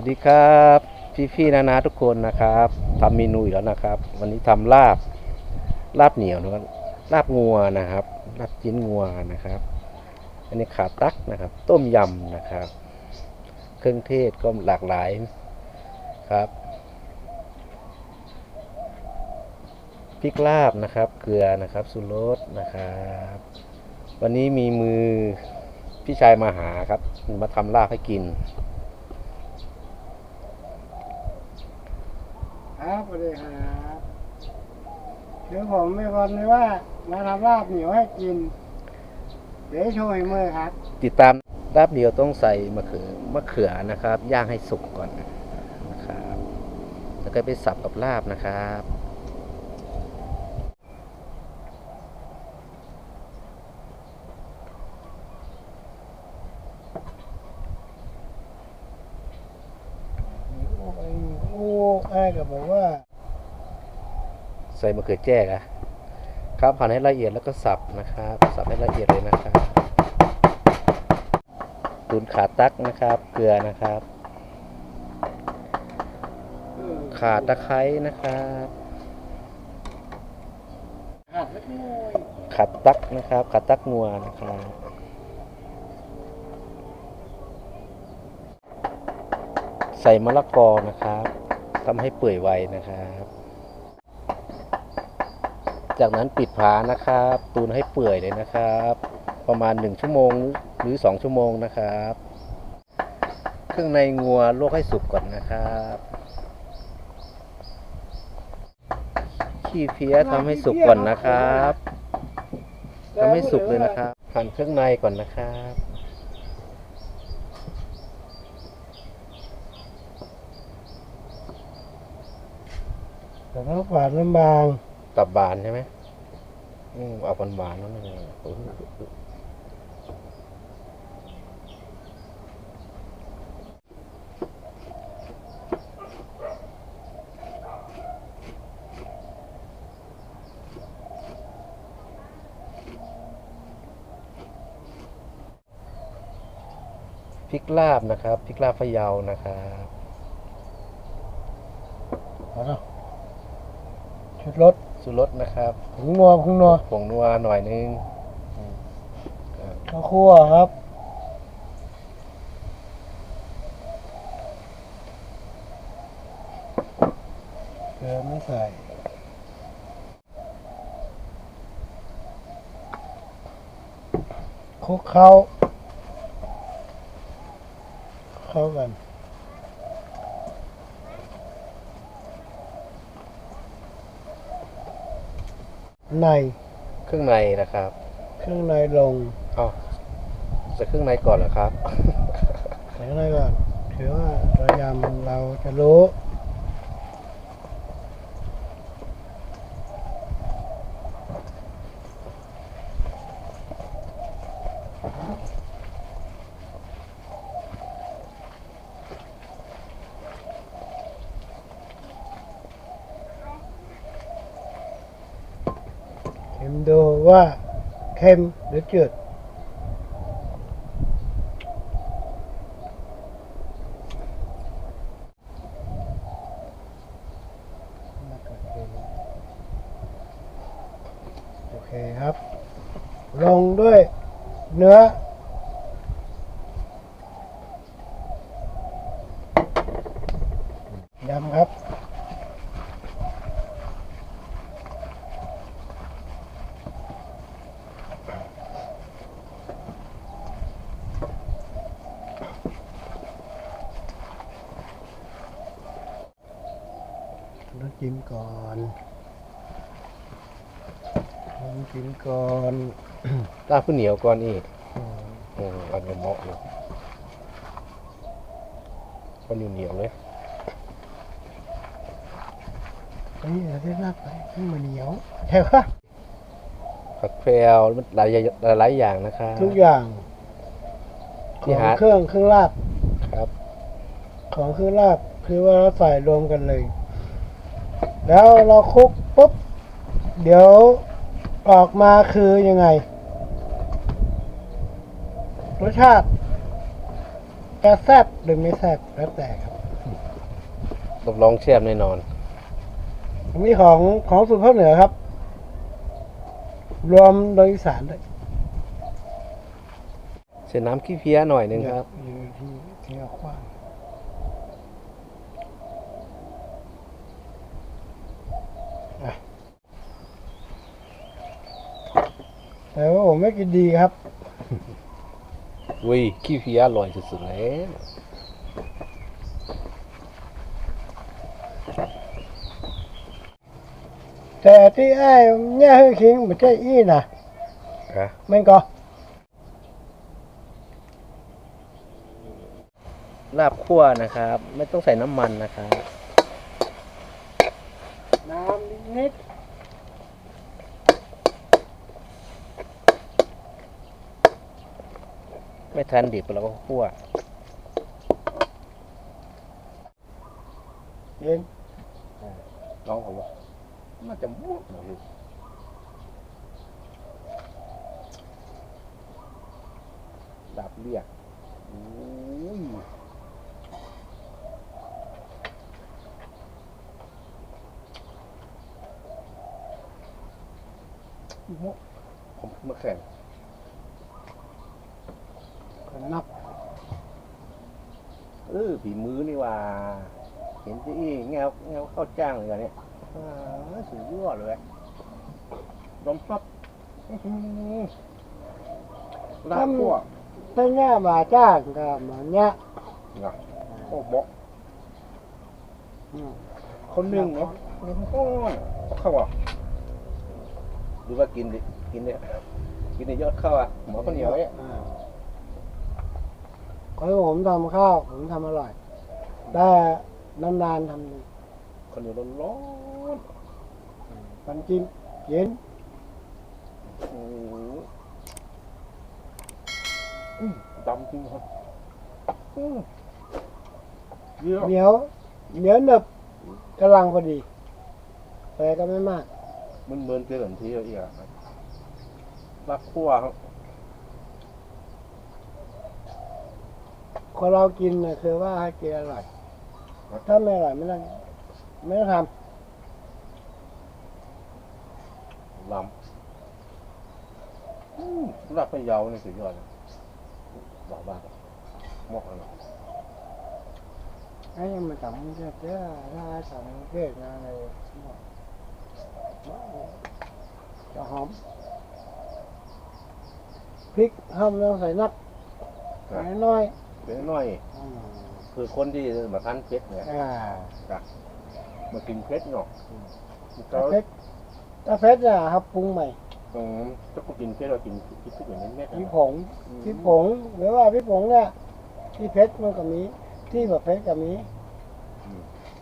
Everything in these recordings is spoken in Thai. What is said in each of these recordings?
วัสดีครับพี่พี่ๆนานาทุกคนนะครับทำเมนูอีกแล้วนะครับ วันนี้ทำลาบลาบเหนียวนะครับลาบงัวนะครับลาบจิ้นงัวนะครับ อันนี้ขาตักนะครับ ต้มยำนะครับ เครื่องเทศก็หลากหลายครับพริกลาบนะครับ เกลือนะครับสุรสนะครับ วันนี้มีมือพี่ชายมาหาครับ มาทำลาบให้กิน ครับสวัสดีครับเดี๋ยวผมมีคนเลยว่า มาทำลาบเหนียวให้กิน เดี๋ยวช่วยมือครับติดตามลาบเดียวต้องใส่มะเขือมะเขือนะครับ ย่างให้สุกก่อนนะครับ แล้วก็ไปสับกับลาบนะครับ โอ้ยโอ้ไอ้ก็บอกว่า ใส่มะเขือแจ้อะครับหั่นให้ละเอียดแล้วก็สับนะครับ สับให้ละเอียดเลยนะครับตุนขาตักนะครับ เกลือนะครับ ขาตะไคร้นะครับขาดตักนะครับขัดตักงัวนะครับใส่มะละกอนะครับ ทำให้เปื่อยไวนะครับ จากนั้นปิดฝานะครับ ตูนให้เปื่อยเลยนะครับ ประมาณ 1 ชั่วโมงหรือ 2 ชั่วโมงนะครับเครื่องในงัวลวกให้สุกก่อนนะครับขี้เพี้ยทำให้สุกก่อนนะครับทำให้สุกเลยนะครับหั่นเครื่องในก่อนนะครับ แต่ต้องฝาดน้ำบางตับบานใช่ไหมอืมเอาหวานๆนั่นเองโอ้โหพริกลาบนะครับพริกลาบพะเยานะครับ เอาเนาะ รสสุรสนะครับผงนัวผงนัวผงนัวหน่อยนึงข้าวคั่วครับ เกลือไม่ใส่คลุกเข้า เข้ากัน ในเครื่องในนะครับเครื่องในลงอ๋อใส่เครื่องในก่อนเหรอครับ ใส่ข้างในก่อนถือว่าเรายำเราจะรู้ มดูว่าเค็มหรือจืดโอเคครับ ลงด้วยเนื้อ ยำครับ ต้องจิ้มก่อนต้องจิ้มก่อนลาบข้าวเหนียวก่อนอีกอืมอืมเอันนี้เหมาะเลยมันเหนียวๆเลยเฮ้ยเราได้ลากไปขึ้นมาเหนียวใช่ปะผักแพรวมันหลายอย่างหลายอย่างนะครับทุกอย่างขที่องหาเครื่องเครื่องลาบครับ ของเครื่องลาบคือว่าเราใส่รวมกันเลย แล้วเราคลุกปุ๊บ เดี๋ยวออกมาคือยังไง รสชาติจะแซ่บหรือไม่แซ่บแล้วแต่ครับรับรองแซ่บแน่นอนอันนี้ของของสุดภาคเหนือครับ รวมโดยอีสานด้วยเส้นน้ำขี้เพี้ยหน่อยหนึงครับอยู่ที่ที่เอาขว้าง แต่ว่าผมไม่กินดีครับอุ้ยขี้เพี้ยอร่อยสุดๆแล้วแต่ที่ไอ้เนี่ยให้คิงไม่ใช่อีนะครับมันก็ลาบคั่วนะครับ ไม่ต้องใส่น้ำมันนะครับ น้ำนิด ไม่ทันดิบเราก็คั่วเย็นลองเอาวะน่าจะม่วงเลยดับเรียกอุ้ยผมมาแข่ง ก็นับเออฝีมือนี่ว่า เห็นที่อีแงวแงวเข้าจ้างเลยอะเนี่ยอ่าสุดยอดเลยลมซับอื้อหือลาบคั่วถ้าเนี่ยมาจ้างก็มาเนี่ยนะโอ้บอกอืมคนหนึ่งเนาะโอ้ยเข้าอะหรือว่ากินดิกินเนี่ยกินในยอดเข้าอะหมอข้าวเหนียวเนี่ยอ่า เพราะผมทำข้าว ผมทำอร่อย แต่นานๆทำหนึ่งข้าวเหนียวร้อนปันจิ้มเย็นๆโอ้โหอืมดำจริงครับอืมเยอะเหนียวเหนียวหนึบกำลังพอดีแต่ก็ไม่มาก มันเหมือนเกลือกันทีอีกอะลาบคั่วครับ คนเรากินน่ะคือว่าให้กินอร่อย ถ้าไม่อร่อยไม่ต้องไม่ต้องทลำอืมลาบพะเยานี่สุดยอดเลยบอกบ้างหมอกอะไรำให้มันทำเยอะเยอะถ้าทำเยอะนะอะไรจะหอมพริกห้ามต้องใส่นักใส่น้อย เป็นน้อย อืมคือคนที่มาคั้นเพชรเนี่ยอ่ามากินเพชรเนาะถ้าเผ็ดถ้าเผ็ดอะครับปรุงใหม่อืมถ้ากูกินเพชรเรากินพริกอย่างนี้แม่พริกผงพริกผงหรือว่าพริกผงเนี่ยที่เผ็ดมันก็มี ที่แบบเผ็ดก็มี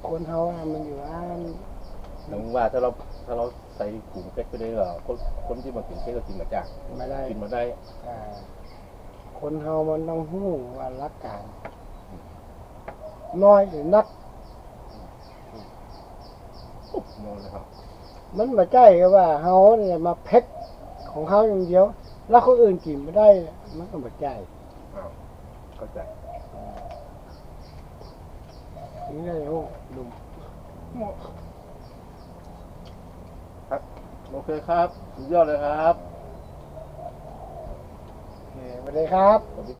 คนเฮาอะมันอยู่อันถึงว่าถ้าเราถ้าเราใส่ถุงเพชรไปเลยเหรอคนคนที่มากินเพชรก็กินมาจากไม่ได้กินมาได้อ่า คนเฮามันต้องหู้ว่ารักการน้อยหรือนักมองนะครับ มันมาใจก็ว่าเฮาเนี่ยมาเพชรของเขาอย่างเดียว แล้วคนอื่นกินไม่ได้ มันก็มาใจอ้าวเข้าใจนี่เลยโอ้ดุมโอเคครับสุดยอดเลยครับโอเค สวัสดีครับ